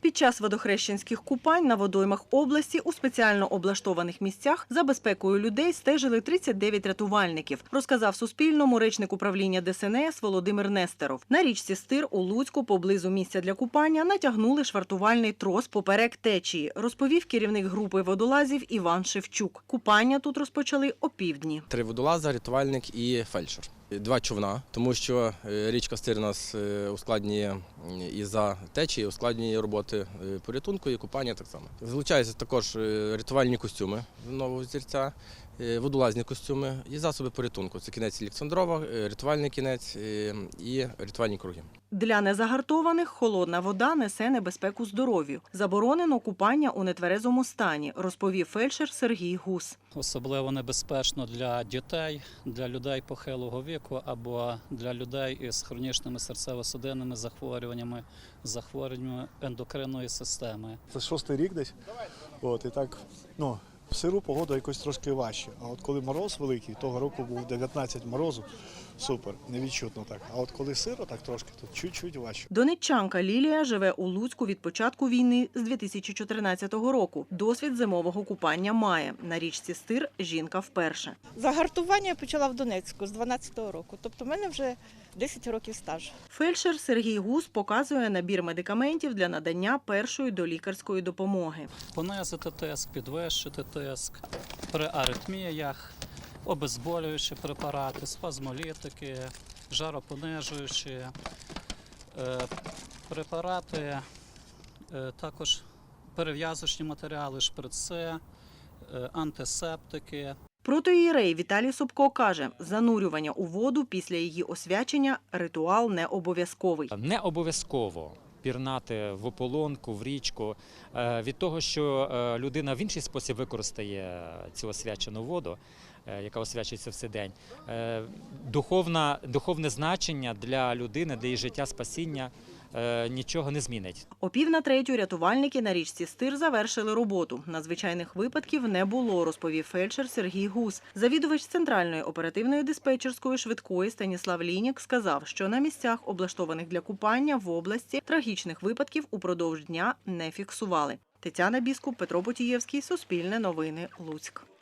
Під час водохрещенських купань на водоймах області у спеціально облаштованих місцях за безпекою людей стежили 39 рятувальників, розказав Суспільному речник управління ДСНС Володимир Нестеров. На річці Стир у Луцьку поблизу місця для купання натягнули швартувальний трос поперек течії, розповів керівник групи водолазів Іван Шевчук. Купання тут розпочали опівдні. Три водолаза, рятувальник і фельдшер. Два човна, тому що е, річка Стир нас е, ускладнює і за течії, ускладнює роботи е, порятунку і купання так само. Залучаються також рятувальні костюми нового зірця, водолазні костюми і засоби порятунку. Це кінець Олександрова, рятувальний кінець і рятувальні круги. Для незагартованих холодна вода несе небезпеку здоров'ю. Заборонено купання у нетверезому стані, розповів фельдшер Сергій Гус. Особливо небезпечно для дітей, для людей похилого віку або для людей із хронічними серцево-судинними захворюваннями, захворюваннями ендокринної системи. Це шостий рік десь. От, і так, ну, в сиру погода якось трошки важче. А от коли мороз великий, того року був 19 морозу, супер, невідчутно так. А от коли сиро, так трошки, то чуть-чуть важче. Донеччанка Лілія живе у Луцьку від початку війни з 2014 року. Досвід зимового купання має. На річці Стир жінка вперше. Загартування я почала в Донецьку з 12-го року. Тобто в мене вже 10 років стажу. Фельдшер Сергій Гус показує набір медикаментів для надання першої долікарської допомоги. Понизити тиск, підвищити тиск при аритміях, обезболюючі препарати, спазмолітики, жаропонижуючі е, препарати, е, також перев'язочні матеріали, шприци, е, антисептики. Протоїрей Віталій Собко каже, занурювання у воду після її освячення ритуал не обов'язковий. Не обов'язково пірнати в ополонку, в річку е, від того, що е, людина в інший спосіб використає цю освячену воду, е, яка освячується все день. Духовна, духовне значення для людини, для її життя, спасіння нічого не змінить. О пів на третю рятувальники на річці Стир завершили роботу. Надзвичайних випадків не було, розповів фельдшер Сергій Гус. Завідувач центральної оперативної диспетчерської швидкої Станіслав Лінік сказав, що на місцях, облаштованих для купання в області, трагічних випадків упродовж дня не фіксували. Тетяна Біскуп, Петро Потієвський, Суспільне новини, Луцьк.